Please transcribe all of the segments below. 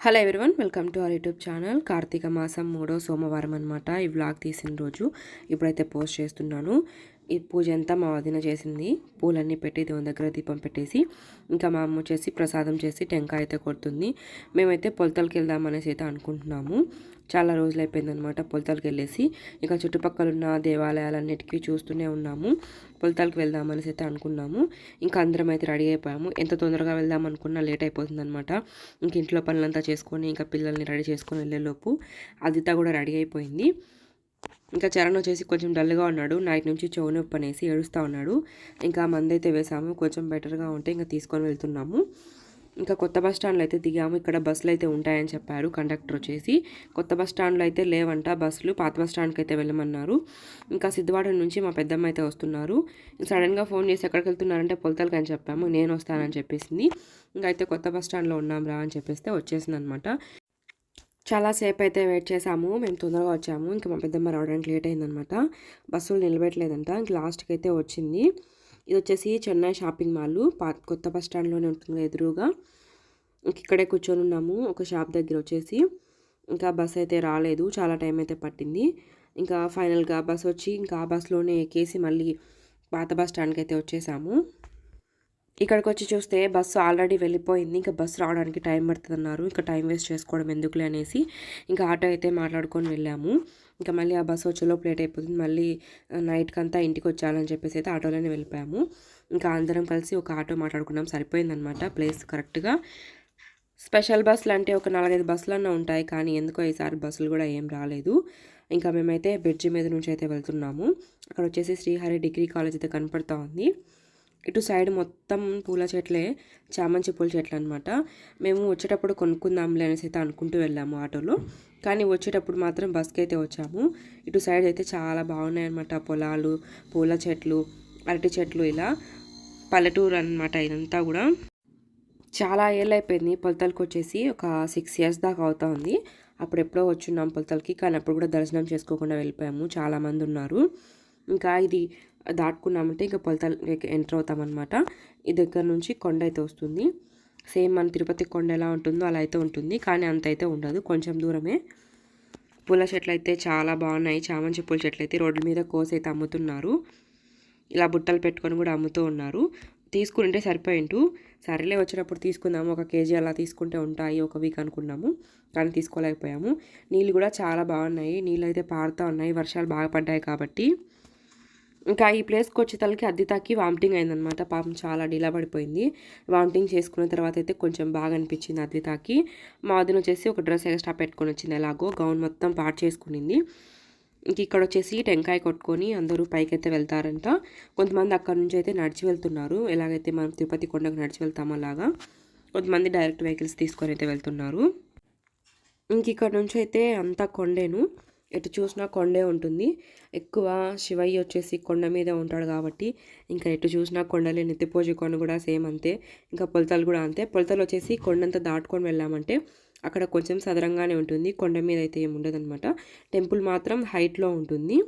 Hello everyone welcome to our YouTube channel Karthika మాసం మూడో సోమవారం అనమాట ఈ వ్లాగ్ తీసిన రోజు ఇప్పుడైతే పోస్ట్ చేస్తున్నాను. ఈ పూజ అంతా మా వదిన చేసింది. పూలన్నీ పెట్టి దేవుని దగ్గర దీపం పెట్టేసి ఇంకా మా అమ్మ వచ్చేసి ప్రసాదం చేసి టెంకాయ అయితే కొడుతుంది. మేమైతే పొలతలకి వెళ్దాం అనేసి అయితే అనుకుంటున్నాము. చాలా రోజులు అయిపోయిందనమాట పొలతలకి వెళ్ళేసి. ఇక చుట్టుపక్కల ఉన్న దేవాలయాలన్నిటికీ చూస్తూనే ఉన్నాము. పొలతలకి వెళ్దాం అనేసి అయితే అనుకున్నాము. ఇంకా అందరం అయితే రెడీ అయిపోయాము. ఎంత తొందరగా వెళ్దాం అనుకున్నా లేట్ అయిపోతుంది అనమాట ఇంక ఇంట్లో పనులంతా చేసుకొని ఇంకా పిల్లల్ని రెడీ చేసుకొని వెళ్ళేలోపు అదితా కూడా రెడీ అయిపోయింది. ఇంకా చరణ్ వచ్చేసి కొంచెం డల్గా ఉన్నాడు. నైట్ నుంచి చెవు నొప్పి అనేసి ఏడుస్తూ ఉన్నాడు. ఇంకా మంది అయితే వేసాము కొంచెం బెటర్గా ఉంటే ఇంకా తీసుకొని వెళ్తున్నాము. ఇంకా కొత్త బస్ స్టాండ్లో అయితే దిగాము. ఇక్కడ బస్సులు అయితే ఉంటాయని చెప్పారు కండక్టర్ వచ్చేసి. కొత్త బస్ స్టాండ్లో అయితే లేవంట బస్సులు. పాత బస్ స్టాండ్కి అయితే వెళ్ళమన్నారు. ఇంకా సిద్ధవాడ నుంచి మా పెద్దమ్మ అయితే వస్తున్నారు. సడన్గా ఫోన్ చేసి ఎక్కడికి వెళ్తున్నారంటే పొలతలకి అని చెప్పాము. నేను వస్తానని చెప్పేసింది. ఇంకా అయితే కొత్త బస్ స్టాండ్లో ఉన్నాం రా అని చెప్పేస్తే వచ్చేసింది అనమాట చాలాసేపు అయితే వెయిట్ చేసాము మేము తొందరగా వచ్చాము. ఇంకా మా పెద్దమ్మ రావడానికి లేట్ అయిందనమాట. బస్సులు నిలబెట్టలేదంట. ఇంక లాస్ట్కి అయితే వచ్చింది. ఇది వచ్చేసి చెన్నై షాపింగ్ మాల్. పా కొత్త బస్ స్టాండ్లోనే ఉంటుంది ఎదురుగా. ఇంక ఇక్కడే కూర్చొని ఉన్నాము. ఒక షాప్ దగ్గర వచ్చేసి. ఇంకా బస్ అయితే రాలేదు. చాలా టైం అయితే పట్టింది. ఇంకా ఫైనల్గా బస్ వచ్చి ఇంకా ఆ బస్లోనే ఎక్కేసి మళ్ళీ పాత బస్ స్టాండ్కి అయితే వచ్చేసాము. ఇక్కడికి వచ్చి చూస్తే బస్సు ఆల్రెడీ వెళ్ళిపోయింది. ఇంకా బస్సు రావడానికి టైం పడుతుంది అన్నారు ఇంకా టైం వేస్ట్ చేసుకోవడం ఎందుకులే అనేసి ఇంకా ఆటో అయితే మాట్లాడుకొని వెళ్ళాము. ఇంకా మళ్ళీ ఆ బస్సు వచ్చేలోపు లేట్ అయిపోతుంది. మళ్ళీ నైట్కి అంతా ఇంటికి వచ్చాలని చెప్పేసి అయితే ఆటోలోనే వెళ్ళిపోయాము. ఇంకా అందరం కలిసి ఒక ఆటో మాట్లాడుకున్నాం. సరిపోయిందనమాట ప్లేస్ కరెక్ట్గా. స్పెషల్ బస్సులు అంటే ఒక నాలుగైదు బస్సులన్నా ఉంటాయి. కానీ ఎందుకో ఈసారి బస్సులు కూడా ఏం రాలేదు. ఇంకా మేమైతే బ్రిడ్జి మీద నుంచి అయితే వెళ్తున్నాము. అక్కడ వచ్చేసి శ్రీహరి డిగ్రీ కాలేజ్ అయితే కనపడుతూ ఉంది. ఇటు సైడ్ మొత్తం పూల చెట్లే చామంతి పూల చెట్లు అనమాట మేము వచ్చేటప్పుడు కొనుక్కుందాంలే అనేసి అయితే అనుకుంటూ వెళ్ళాము ఆటోలో. కానీ వచ్చేటప్పుడు మాత్రం బస్కి అయితే వచ్చాము. ఇటు సైడ్ అయితే చాలా బాగున్నాయి అనమాట పొలాలు పూల చెట్లు అరటి చెట్లు ఇలా. పల్లెటూరు అనమాట ఇదంతా కూడా. చాలా ఏళ్ళు అయిపోయింది పొలతలకు వచ్చేసి ఒక సిక్స్ ఇయర్స్ దాకా అవుతా ఉంది. అప్పుడు ఎప్పుడో వచ్చున్నాం పొలతలకి కానీ అప్పుడు కూడా దర్శనం చేసుకోకుండా వెళ్ళిపోయాము. చాలామంది ఉన్నారు. ఇంకా ఇది దాటుకున్నామంటే ఇంకా పొలతాలు ఎంటర్ అవుతామన్నమాట. ఈ దగ్గర నుంచి కొండ అయితే వస్తుంది. సేమ్ మన తిరుపతి కొండ ఎలా ఉంటుందో అలా అయితే ఉంటుంది. కానీ అంత అయితే ఉండదు. కొంచెం దూరమే. పూల చెట్లు అయితే చాలా బాగున్నాయి. చామంతి పూల చెట్లు అయితే రోడ్ల మీద కోసి అయితే అమ్ముతున్నారు. ఇలా బుట్టలు పెట్టుకొని కూడా అమ్ముతూ ఉన్నారు. తీసుకుంటే సరిపోయింటు సరేలే వచ్చినప్పుడు తీసుకుందాము. ఒక కేజీ అలా తీసుకుంటే ఉంటాయి. ఒక వీక్ అనుకున్నాము. కానీ తీసుకోలేకపోయాము. నీళ్ళు కూడా చాలా బాగున్నాయి. నీళ్ళు అయితే పారుతూ ఉన్నాయి. వర్షాలు బాగా పడ్డాయి కాబట్టి. ఇంకా ఈ ప్లేస్కి వచ్చేతలకి అద్దితాకి వామిటింగ్ అయిందనమాట పాపం చాలా డీలా పడిపోయింది. వామిటింగ్ చేసుకున్న తర్వాత అయితే కొంచెం బాగా అనిపించింది అద్దితాకి మా మాదిన వచ్చేసి ఒక డ్రెస్ ఎక్స్ట్రా పెట్టుకొని వచ్చింది ఎలాగో. గౌన్ మొత్తం పాటు చేసుకునింది. ఇంక ఇక్కడ వచ్చేసి టెంకాయ కొట్టుకొని అందరూ పైకి అయితే వెళ్తారంట. కొంతమంది అక్కడ నుంచి అయితే నడిచి వెళ్తున్నారు. ఎలాగైతే మనం తిరుపతి కొండకు నడిచి వెళ్తామో అలాగా కొంతమంది డైరెక్ట్ వెహికల్స్ తీసుకొని అయితే వెళ్తున్నారు. ఇంక ఇక్కడ నుంచి అయితే అంతా కొండేను. ఎటు చూసినా కొండే ఉంటుంది. ఎక్కువ శివయ్య వచ్చేసి కొండ మీద ఉంటాడు కాబట్టి ఇంకా ఎటు చూసినా కొండలే నిత్యపోజి కొండ కూడా సేమ్ అంతే. ఇంకా పొలతలు కూడా అంతే. పొలతలు వచ్చేసి కొండంతా దాటుకొని వెళ్ళామంటే అక్కడ కొంచెం సదరంగానే ఉంటుంది. కొండ మీద అయితే ఏమి ఉండదన్నమాట. టెంపుల్ మాత్రం హైట్లో ఉంటుంది.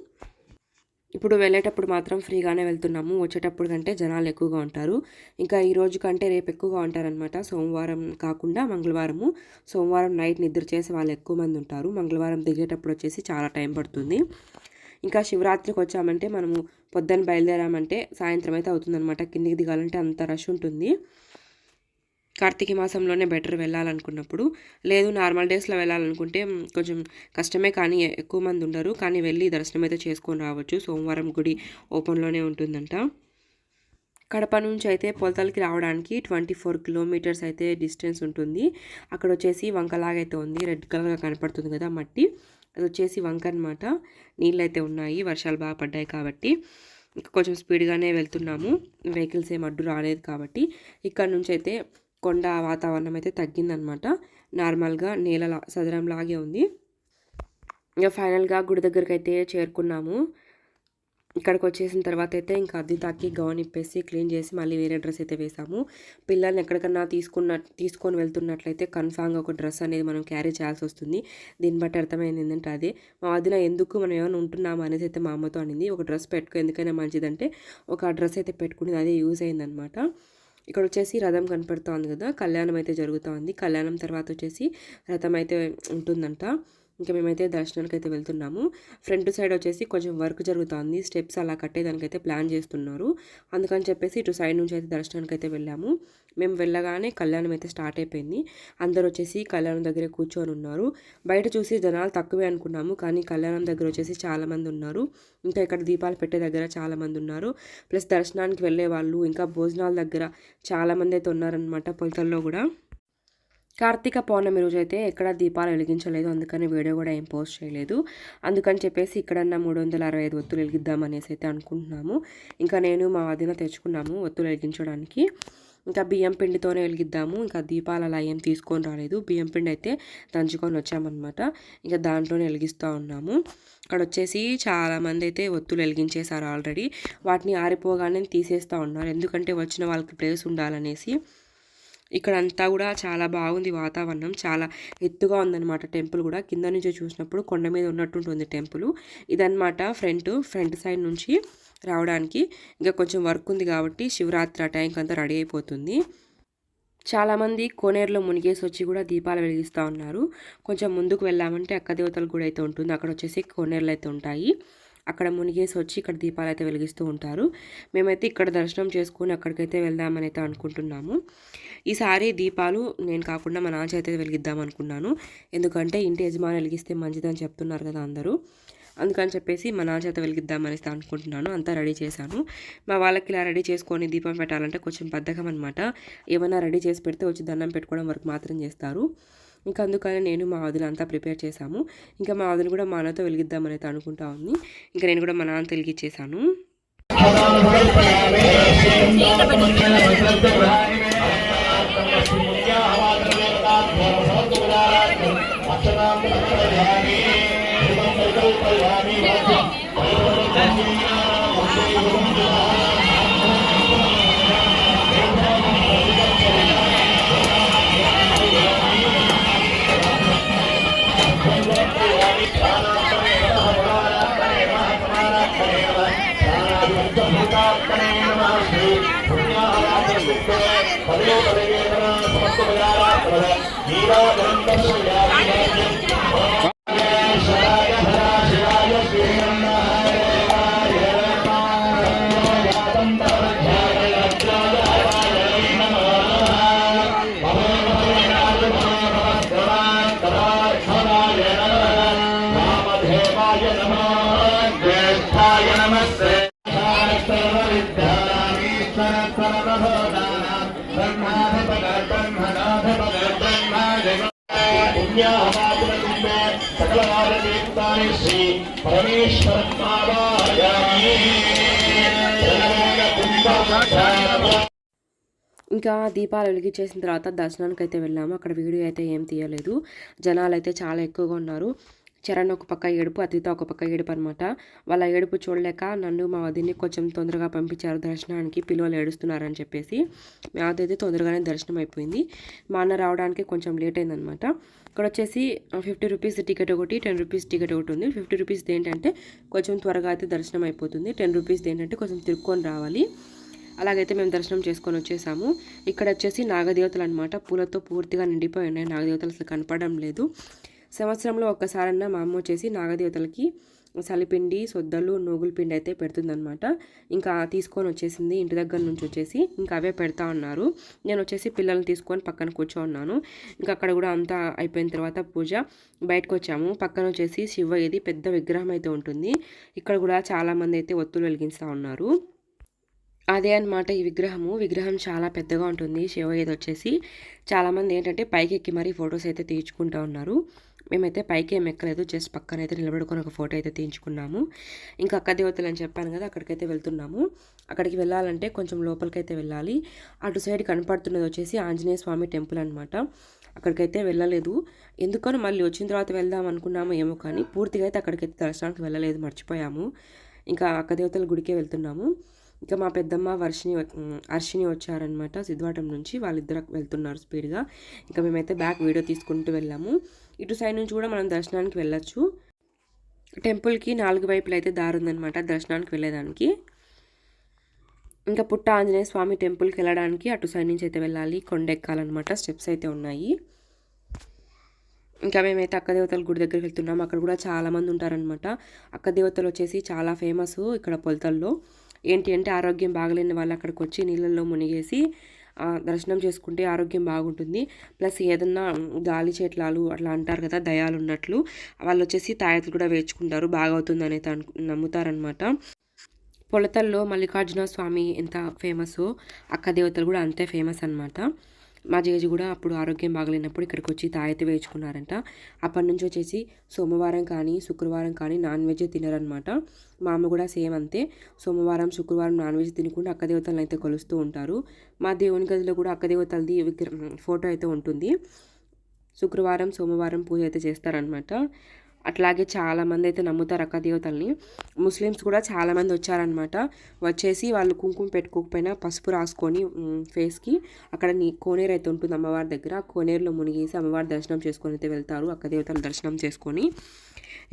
ఇప్పుడు వెళ్ళేటప్పుడు మాత్రం ఫ్రీగానే వెళ్తున్నాము. వచ్చేటప్పుడు కంటే జనాలు ఎక్కువగా ఉంటారు. ఇంకా ఈ రోజు కంటే రేపు ఎక్కువగా ఉంటారనమాట సోమవారం కాకుండా మంగళవారము. సోమవారం నైట్ నిద్ర చేసి వాళ్ళు ఎక్కువ మంది ఉంటారు. మంగళవారం దిగేటప్పుడు వచ్చేసి చాలా టైం పడుతుంది. ఇంకా శివరాత్రికి వచ్చామంటే మనము పొద్దున్న బయలుదేరామంటే సాయంత్రం అయితే అవుతుందన్నమాట. కిందికి దిగాలంటే అంత రష్ ఉంటుంది. కార్తీక మాసంలోనే బెటర్ వెళ్ళాలనుకున్నప్పుడు. లేదు నార్మల్ డేస్లో వెళ్ళాలనుకుంటే కొంచెం కష్టమే కానీ ఎక్కువ మంది ఉండరు. కానీ వెళ్ళి దర్శనం అయితే చేసుకొని రావచ్చు. సోమవారం గుడి ఓపెన్లోనే ఉంటుందంట. కడప నుంచి అయితే పొలతలకి రావడానికి ట్వంటీ ఫోర్ కిలోమీటర్స్ అయితే డిస్టెన్స్ ఉంటుంది. అక్కడ వచ్చేసి వంకలాగైతే ఉంది. రెడ్ కలర్గా కనపడుతుంది కదా మట్టి. అది వచ్చేసి వంక అనమాట నీళ్ళు అయితే ఉన్నాయి. వర్షాలు బాగా పడ్డాయి కాబట్టి. ఇంకా కొంచెం స్పీడ్గానే వెళ్తున్నాము. వెహికల్స్ ఏం అడ్డు రాలేదు కాబట్టి. ఇక్కడ నుంచి అయితే కొండ వాతావరణం అయితే తగ్గిందనమాట. నార్మల్గా నేల సదరంలాగే ఉంది. ఇంకా ఫైనల్గా గుడి దగ్గరికి అయితే చేరుకున్నాము. ఇక్కడికి వచ్చేసిన తర్వాత అయితే ఇంకా అద్దె తాకి గౌన్ ఇప్పేసి క్లీన్ చేసి మళ్ళీ వేరే డ్రెస్ అయితే వేసాము పిల్లల్ని ఎక్కడికన్నా తీసుకున్న తీసుకొని వెళ్తున్నట్లయితే కన్ఫామ్గా ఒక డ్రెస్ అనేది మనం క్యారీ చేయాల్సి వస్తుంది. దీన్ని బట్టి అర్థమైంది ఏంటంటే అది మా వదిన ఎందుకు మనం ఏమైనా ఉంటున్నాము అనేది అయితే మా అమ్మతో అనింది. ఒక డ్రెస్ పెట్టుకో ఎందుకైనా మంచిదంటే ఒక డ్రెస్ అయితే పెట్టుకుని అదే యూజ్ అయిందనమాట. ఇక్కడ వచ్చేసి రథం కనపడుతోంది కదా కళ్యాణం అయితే జరుగుతోంది. కళ్యాణం తర్వాత వచ్చేసి రథం అయితే ఉంటుందంట. ఇంకా మేమైతే దర్శనానికి అయితే వెళ్తున్నాము. ఫ్రంట్ సైడ్ వచ్చేసి కొంచెం వర్క్ జరుగుతుంది. స్టెప్స్ అలా కట్టేదానికైతే ప్లాన్ చేస్తున్నారు. అందుకని చెప్పేసి ఇటు సైడ్ నుంచి అయితే దర్శనానికి అయితే వెళ్ళాము. మేము వెళ్ళగానే కళ్యాణం అయితే స్టార్ట్ అయిపోయింది. అందరు వచ్చేసి కళ్యాణం దగ్గరే కూర్చొని ఉన్నారు. బయట చూసి జనాలు తక్కువే అనుకున్నాము కానీ కళ్యాణం దగ్గర వచ్చేసి చాలామంది ఉన్నారు. ఇంకా ఇక్కడ దీపాలు పెట్టే దగ్గర చాలామంది ఉన్నారు. ప్లస్ దర్శనానికి వెళ్ళే వాళ్ళు ఇంకా భోజనాల దగ్గర చాలామంది అయితే ఉన్నారనమాట పొలతల్లో కూడా. కార్తీక పౌర్ణమి రోజు అయితే ఎక్కడ దీపాలు వెలిగించలేదు. అందుకని వీడియో కూడా ఏం పోస్ట్ చేయలేదు. అందుకని చెప్పేసి ఇక్కడన్నా మూడు వందల అరవై ఐదు ఒత్తులు వెలిగిద్దాం అనేసి అయితే అనుకుంటున్నాము. ఇంకా నేను మా వదిన తెచ్చుకున్నాము ఒత్తులు వెలిగించడానికి. ఇంకా బియ్యం పిండితోనే వెలిగిద్దాము. ఇంకా దీపాలు అలా ఏం తీసుకొని రాలేదు. బియ్యం పిండి అయితే దంచుకొని వచ్చామన్నమాట. ఇంకా దాంట్లోనే వెలిగిస్తూ ఉన్నాము. అక్కడ వచ్చేసి చాలామంది అయితే ఒత్తులు వెలిగించేశారు ఆల్రెడీ. వాటిని ఆరిపోగానే తీసేస్తూ ఉన్నారు. ఎందుకంటే వచ్చిన వాళ్ళకి ప్లేస్ ఉండాలనేసి. ఇక్కడ అంతా కూడా చాలా బాగుంది వాతావరణం. చాలా ఎత్తుగా ఉందన్నమాట టెంపుల్ కూడా. కింద నుంచి చూసినప్పుడు కొండ మీద ఉన్నట్టుంటుంది టెంపుల్. ఇదన్నమాట ఫ్రంట్ ఫ్రంట్ సైడ్ నుంచి రావడానికి. ఇంకా కొంచెం వర్క్ ఉంది కాబట్టి శివరాత్రి ఆ టైంకి అంతా రెడీ అయిపోతుంది. చాలామంది కోనేరులో మునిగేసి వచ్చి కూడా దీపాలు వెలిగిస్తూ ఉన్నారు. కొంచెం ముందుకు వెళ్ళామంటే అక్క దేవతల కూడా అయితే ఉంటుంది. అక్కడ వచ్చేసి కోనేరులు అయితే ఉంటాయి. అక్కడ మునిగేసి వచ్చి ఇక్కడ దీపాలు అయితే వెలిగిస్తూ ఉంటారు. మేమైతే ఇక్కడ దర్శనం చేసుకుని అక్కడికైతే వెళ్దామని అయితే అనుకుంటున్నాము ఈసారి దీపాలు నేను కాకుండా మా నాన్న అయితే వెలిగిద్దాం అనుకున్నాను. ఎందుకంటే ఇంటి యజమాని వెలిగిస్తే మంచిదని చెప్తున్నారు కదా అందరూ. అందుకని చెప్పేసి మా నాన్న చేత వెలిగిద్దామనేసి అనుకుంటున్నాను. అంతా రెడీ చేశాను. మా వాళ్ళకి ఇలా రెడీ చేసుకొని దీపం పెట్టాలంటే కొంచెం బద్ధకం అనమాట ఏమైనా రెడీ చేసి పెడితే వచ్చి దండం పెట్టుకోవడం వరకు మాత్రం చేస్తారు. ఇంకా అందుకని నేను మా వదిన అంతా ప్రిపేర్ చేశాము. ఇంకా మా వదిన కూడా మా నాతో వెలిగిద్దామని అయితే అనుకుంటా ఉంది. ఇంకా నేను కూడా మా నాన్న వెలిగించేశాను 우리와남녀를양 보. ఇంకా దీపాలు వెలిగించేసిన తర్వాత దర్శనానికి అయితే వెళ్ళాము. అక్కడ వీడియో అయితే ఏం తీయలేదు. జనాలు అయితే చాలా ఎక్కువగా ఉన్నారు. చరణ్ ఒక పక్క ఏడుపు అతిథ ఒక పక్క ఏడుపు అనమాట వాళ్ళ ఏడుపు చూడలేక నన్ను మా వదిని కొంచెం తొందరగా పంపించారు దర్శనానికి. పిల్లలు ఏడుస్తున్నారని చెప్పేసి. మాదైతే తొందరగానే దర్శనం అయిపోయింది. మా అన్న రావడానికి కొంచెం లేట్ అయిందనమాట ఇక్కడ వచ్చేసి ఫిఫ్టీ రూపీస్ టికెట్ ఒకటి టెన్ రూపీస్ టికెట్ ఒకటి ఉంది. ఫిఫ్టీ రూపీస్ ఏంటంటే కొంచెం త్వరగా అయితే దర్శనం అయిపోతుంది. టెన్ రూపీస్ ఏంటంటే కొంచెం తిరుక్కొని రావాలి. అలాగైతే మేము దర్శనం చేసుకొని వచ్చేసాము. ఇక్కడ వచ్చేసి నాగదేవతలు అనమాట పూలతో పూర్తిగా నిండిపోయి ఉన్నాయి. నాగదేవతలు అసలు కనపడడం లేదు. సంవత్సరంలో ఒక్కసారన్నా మా అమ్మ వచ్చేసి నాగదేవతలకి సలిపిండి సొద్దలు నూగుల పిండి అయితే పెడుతుందనమాట ఇంకా తీసుకొని వచ్చేసింది ఇంటి దగ్గర నుంచి వచ్చేసి ఇంకా అవే పెడతా ఉన్నారు. నేను వచ్చేసి పిల్లల్ని తీసుకొని పక్కన కూర్చో ఉన్నాను ఇంకా అక్కడ కూడా అంతా అయిపోయిన తర్వాత పూజ బయటకు వచ్చాము. పక్కన వచ్చేసి శివ ఇది పెద్ద విగ్రహం అయితే ఉంటుంది. ఇక్కడ కూడా చాలామంది అయితే ఒత్తులు వెలిగిస్తూ ఉన్నారు. అదే అనమాట ఈ విగ్రహము. విగ్రహం చాలా పెద్దగా ఉంటుంది. శివ వచ్చేసి చాలామంది ఏంటంటే పైకి ఎక్కి మరీ ఫొటోస్ అయితే తీర్చుకుంటూ ఉన్నారు. మేమైతే పైకి ఏం ఎక్కలేదు జస్ట్ పక్కన అయితే నిలబడుకొని ఒక ఫోటో అయితే తీయించుకున్నాము. ఇంకా అక్క దేవతలు అని చెప్పాను కదా అక్కడికైతే వెళ్తున్నాము. అక్కడికి వెళ్ళాలంటే కొంచెం లోపలికైతే వెళ్ళాలి. అటు సైడ్ కనపడుతున్నది వచ్చేసి ఆంజనేయ స్వామి టెంపుల్ అనమాట అక్కడికైతే వెళ్ళలేదు. ఎందుకని మళ్ళీ వచ్చిన తర్వాత వెళ్దాం అనుకున్నాము ఏమో కానీ పూర్తిగా అయితే అక్కడికైతే దర్శనానికి వెళ్ళలేదు మర్చిపోయాము. ఇంకా అక్క దేవతల గుడికే వెళ్తున్నాము. ఇంకా మా పెద్దమ్మ వర్షిని అర్షిని వచ్చారనమాట సిద్ధవాటం నుంచి. వాళ్ళిద్దరు వెళ్తున్నారు స్పీడ్గా. ఇంకా మేమైతే బ్యాక్ వీడియో తీసుకుంటూ వెళ్ళాము. ఇటు సైడ్ నుంచి కూడా మనం దర్శనానికి వెళ్ళొచ్చు. టెంపుల్కి నాలుగు వైపులు అయితే దారి ఉందనమాట దర్శనానికి వెళ్ళేదానికి. ఇంకా పుట్ట ఆంజనేయ స్వామి టెంపుల్కి వెళ్ళడానికి అటు సైడ్ నుంచి అయితే వెళ్ళాలి. కొండ ఎక్కాలన్నమాట స్టెప్స్ అయితే ఉన్నాయి. ఇంకా మేమైతే అక్క దేవతల గుడి దగ్గరికి వెళ్తున్నాం. అక్కడ కూడా చాలామంది ఉంటారనమాట అక్క దేవతలు వచ్చేసి చాలా ఫేమస్ ఇక్కడ పొలతల్లో. ఏంటి అంటే ఆరోగ్యం బాగలేని వాళ్ళు అక్కడికి వచ్చి నీళ్ళల్లో మునిగేసి దర్శనం చేసుకుంటే ఆరోగ్యం బాగుంటుంది. ప్లస్ ఏదన్నా గాలి చేట్లాలు అట్లా అంటారు కదా దయాలు ఉన్నట్లు వాళ్ళు వచ్చేసి తాయెత్తులు కూడా వేర్చుకుంటారు బాగవుతుంది అనేది అను నమ్ముతారనమాట పొలతల్లో మల్లికార్జున స్వామి ఎంత ఫేమస్ అక్క దేవతలు కూడా అంతే ఫేమస్ అన్నమాట. మా జేజు కూడా అప్పుడు ఆరోగ్యం బాగలేనప్పుడు ఇక్కడికి వచ్చి తాయెత్తి వేయించుకున్నారంట. అప్పటి నుంచి వచ్చేసి సోమవారం కానీ శుక్రవారం కానీ నాన్ వెజ్ తినరనమాట. మా అమ్మ కూడా సేమ్ అంతే. సోమవారం శుక్రవారం నాన్ వెజ్ తినకుండా అక్క దేవతలను అయితే కొలుస్తూ ఉంటారు. మా దేవుని గదిలో కూడా అక్క దేవతలది విగ్రహం ఫోటో అయితే ఉంటుంది. శుక్రవారం సోమవారం పూజ అయితే చేస్తారనమాట. అట్లాగే చాలామంది అయితే నమ్ముతారు అక్క దేవతల్ని ముస్లిమ్స్ కూడా చాలామంది వచ్చారనమాట వచ్చేసి వాళ్ళు కుంకుమ పెట్టుకోకపోయినా పసుపు రాసుకొని ఫేస్కి అక్కడ నీ కోనేరు అయితే ఉంటుంది అమ్మవారి దగ్గర. ఆ కోనేరులో మునిగేసి అమ్మవారి దర్శనం చేసుకొని అయితే వెళ్తారు అక్క దేవతల దర్శనం చేసుకొని.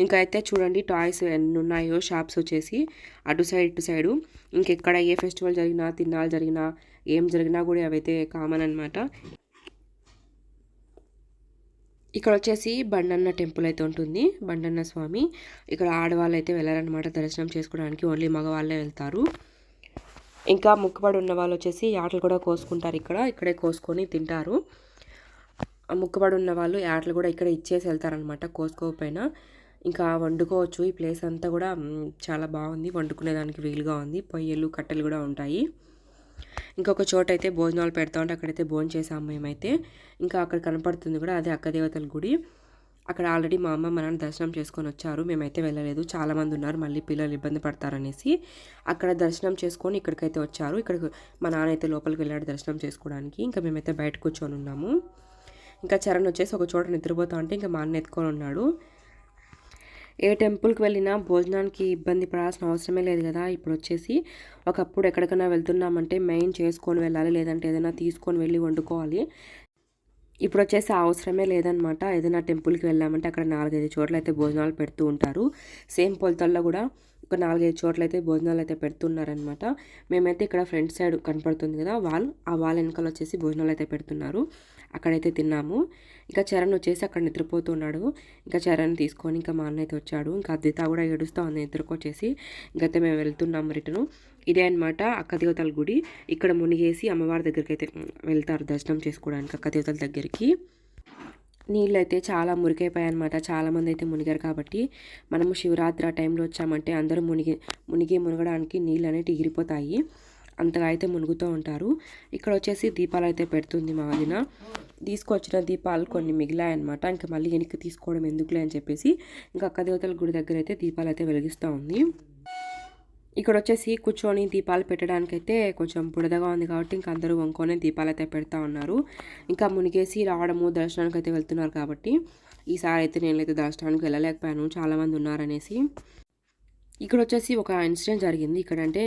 ఇంకా అయితే చూడండి టాయ్స్ ఎన్ని ఉన్నాయో షాప్స్ వచ్చేసి అటు సైడ్ ఇటు సైడు. ఇంకెక్కడ ఏ ఫెస్టివల్ జరిగినా తిన్నాళ్ళు జరిగినా ఏం జరిగినా కూడా అవైతే కామన్ అనమాట ఇక్కడ వచ్చేసి బండన్న టెంపుల్ అయితే ఉంటుంది. బండన్న స్వామి. ఇక్కడ ఆడవాళ్ళు అయితే వెళ్ళారనమాట దర్శనం చేసుకోవడానికి. ఓన్లీ మగవాళ్ళే వెళ్తారు. ఇంకా ముక్కుబడి ఉన్న వాళ్ళు వచ్చేసి ఆటలు కూడా కోసుకుంటారు ఇక్కడ. ఇక్కడే కోసుకొని తింటారు. ఆ ముక్కుబడి ఉన్న వాళ్ళు యాటలు కూడా ఇక్కడ ఇచ్చేసి వెళ్తారనమాట కోసుకోకపోయినా. ఇంకా వండుకోవచ్చు. ఈ ప్లేస్ అంతా కూడా చాలా బాగుంది. వండుకునేదానికి వీలుగా ఉంది. పొయ్యలు కట్టెలు కూడా ఉంటాయి. ఇంకొక చోట అయితే భోజనాలు పెడతా ఉంటే అక్కడైతే భోజనం చేసాము మేమైతే. ఇంకా అక్కడ కనపడుతుంది కూడా అదే అక్క దేవతల గుడి. అక్కడ ఆల్రెడీ మా అమ్మ మా నాన్న దర్శనం చేసుకొని వచ్చారు. మేమైతే వెళ్ళలేదు. చాలామంది ఉన్నారు. మళ్ళీ పిల్లలు ఇబ్బంది పడతారనేసి అక్కడ దర్శనం చేసుకొని ఇక్కడికైతే వచ్చారు. ఇక్కడ మా నాన్న అయితే లోపలికి వెళ్ళాడు దర్శనం చేసుకోవడానికి. ఇంకా మేమైతే బయట కూర్చొని ఉన్నాము. ఇంకా చరణ్ వచ్చేసి ఒక చోట నిద్రపోతా ఉంటే ఇంకా మా అన్న ఎత్తుకొని ఉన్నాడు. ఏ టెంపుల్కి వెళ్ళినా భోజనానికి ఇబ్బంది పడాల్సిన అవసరమే లేదు కదా. ఇప్పుడు వచ్చేసి ఒకప్పుడు ఎక్కడికైనా వెళ్తున్నామంటే మెయిన్ చేసుకొని వెళ్ళాలి లేదంటే ఏదైనా తీసుకొని వెళ్ళి వండుకోవాలి. ఇప్పుడు వచ్చేసి అవసరమే లేదనమాట ఏదైనా టెంపుల్కి వెళ్ళామంటే అక్కడ నాలుగైదు చోట్ల అయితే భోజనాలు పెడుతూ ఉంటారు. సేమ్ పొలతల్లో కూడా ఒక నాలుగైదు చోట్ల అయితే భోజనాలు అయితే పెడుతున్నారనమాట మేమైతే ఇక్కడ ఫ్రంట్ సైడ్ కనపడుతుంది కదా వాల్ ఆ వాల్ వెనకాల వచ్చేసి భోజనాలు అయితే పెడుతున్నారు. అక్కడైతే తిన్నాము. ఇంకా చరణ్ వచ్చేసి అక్కడ నిద్రపోతున్నాడు. ఇంకా చరణ్ తీసుకొని ఇంకా మా అన్న అయితే వచ్చాడు. ఇంకా అద్విత కూడా ఏడుస్తూ ఉంది నిద్రకొచ్చేసి. ఇంకైతే మేము వెళ్తున్నాము రిటర్ను ఇదే అనమాట అక్క దేవతల గుడి. ఇక్కడ మునిగేసి అమ్మవారి దగ్గరికి అయితే వెళ్తారు దర్శనం చేసుకోవడానికి అక్క దేవతల దగ్గరికి. నీళ్ళు అయితే చాలా మురికైపోయాయి అనమాట చాలామంది అయితే మునిగారు కాబట్టి మనము శివరాత్రి ఆ టైంలో వచ్చామంటే అందరూ మునిగి మునిగి మునగడానికి నీళ్ళు అనేవి ఎగిరిపోతాయి అంతగా అయితే మునుగుతూ ఉంటారు. ఇక్కడ వచ్చేసి దీపాలు అయితే పెడుతుంది మా వదిన. తీసుకొచ్చిన దీపాలు కొన్ని మిగిలాయన్నమాట. ఇంకా మళ్ళీ వెనక్కి తీసుకోవడం ఎందుకులే అని చెప్పేసి ఇంకా అక్క దేవతల గుడి దగ్గర అయితే దీపాలు అయితే వెలిగిస్తూ ఉంది. ఇక్కడ వచ్చేసి కూర్చొని దీపాలు పెట్టడానికి అయితే కొంచెం బుడదగా ఉంది కాబట్టి ఇంకా అందరూ వంకొని దీపాలు అయితే పెడతా ఉన్నారు. ఇంకా మునిగేసి రావడము దర్శనానికి అయితే వెళ్తున్నారు కాబట్టి ఈసారి అయితే నేనైతే దర్శనానికి వెళ్ళలేకపోయాను. చాలామంది ఉన్నారనేసి. ఇక్కడ వచ్చేసి ఒక ఇన్సిడెంట్ జరిగింది. ఇక్కడ అంటే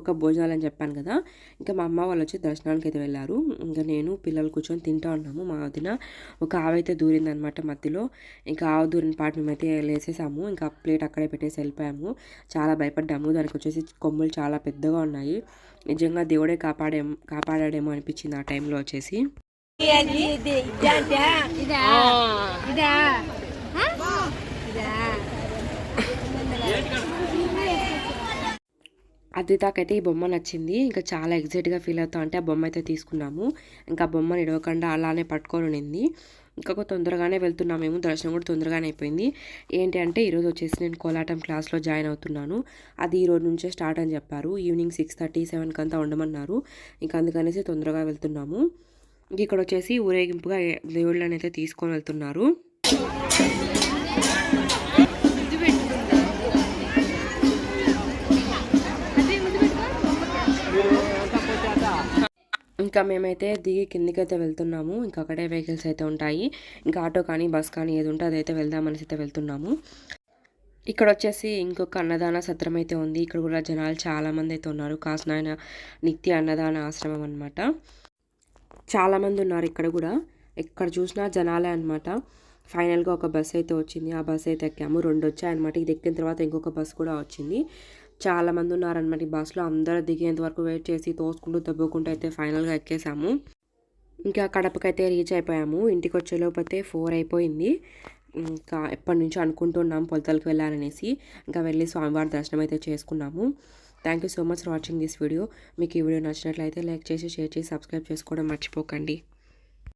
ఒక భోజనాలు అని చెప్పాను కదా. ఇంకా మా అమ్మ వాళ్ళు వచ్చి దర్శనానికి అయితే వెళ్ళారు. ఇంకా నేను పిల్లలు కూర్చొని తింటా ఉన్నాము. మా వదిన ఒక ఆవు అయితే దూరిందనమాట మధ్యలో. ఇంకా ఆవు దూరిన పాటు మేమైతే లేసేసాము. ఇంకా ప్లేట్ అక్కడే పెట్టేసి వెళ్ళిపోయాము. చాలా భయపడ్డాము. దానికి వచ్చేసి కొమ్ములు చాలా పెద్దగా ఉన్నాయి. నిజంగా దేవుడే కాపాడే కాపాడాడేమో అనిపించింది ఆ టైంలో వచ్చేసి. అద్వితాకైతే ఈ బొమ్మ నచ్చింది. ఇంకా చాలా ఎగ్జైట్గా ఫీల్ అవుతా అంటే ఆ బొమ్మ అయితే తీసుకున్నాము. ఇంకా ఆ బొమ్మను ఇడవకుండా అలానే పట్టుకొని ఉండింది. ఇంకా తొందరగానే వెళ్తున్నామేమో దర్శనం కూడా తొందరగానే అయిపోయింది. ఏంటి అంటే ఈరోజు వచ్చేసి నేను కోలాటం క్లాస్లో జాయిన్ అవుతున్నాను. అది ఈ రోజు నుంచే స్టార్ట్ అని చెప్పారు. ఈవినింగ్ సిక్స్ థర్టీ సెవెన్కి అంతా ఉండమన్నారు. ఇంకా అందుకనేసి తొందరగా వెళ్తున్నాము. ఇంక ఇక్కడ వచ్చేసి ఊరేగింపుగా దేవుళ్ళని అయితే తీసుకొని వెళ్తున్నారు. ఇంకా మేమైతే దిగి కిందికైతే వెళ్తున్నాము. ఇంకా అక్కడే వెహికల్స్ అయితే ఉంటాయి. ఇంకా ఆటో కానీ బస్ కానీ ఏది ఉంటే అదైతే వెళ్దామనేసి అయితే వెళ్తున్నాము. ఇక్కడ వచ్చేసి ఇంకొక అన్నదాన సత్రం అయితే ఉంది. ఇక్కడ కూడా జనాలు చాలామంది అయితే ఉన్నారు. కాసునాయన నిత్య అన్నదాన ఆశ్రమం అనమాట చాలామంది ఉన్నారు ఇక్కడ కూడా. ఎక్కడ చూసినా జనాలే అనమాట ఫైనల్గా ఒక బస్ అయితే వచ్చింది. ఆ బస్ అయితే ఎక్కాము. రెండు వచ్చాయన్నమాట. ఇది ఎక్కిన తర్వాత ఇంకొక బస్ కూడా వచ్చింది. చాలామంది ఉన్నారనమాట ఈ బస్సులో అందరూ దిగేంత వరకు వెయిట్ చేసి తోసుకుంటూ దెబ్బకుంటూ అయితే ఫైనల్గా ఎక్కేసాము. ఇంకా కడపకైతే రీచ్ అయిపోయాము. ఇంటికి వచ్చేలోపు ఫోర్ అయిపోయింది. ఇంకా ఎప్పటి నుంచో అనుకుంటున్నాం పొలతలకు వెళ్ళాలనేసి. ఇంకా వెళ్ళి స్వామివారి దర్శనం అయితే చేసుకున్నాము. Thank you so much for watching this video మీకు ఈ వీడియో నచ్చినట్లయితే లైక్ చేసి షేర్ చేసి సబ్స్క్రైబ్ చేసుకోవడం మర్చిపోకండి.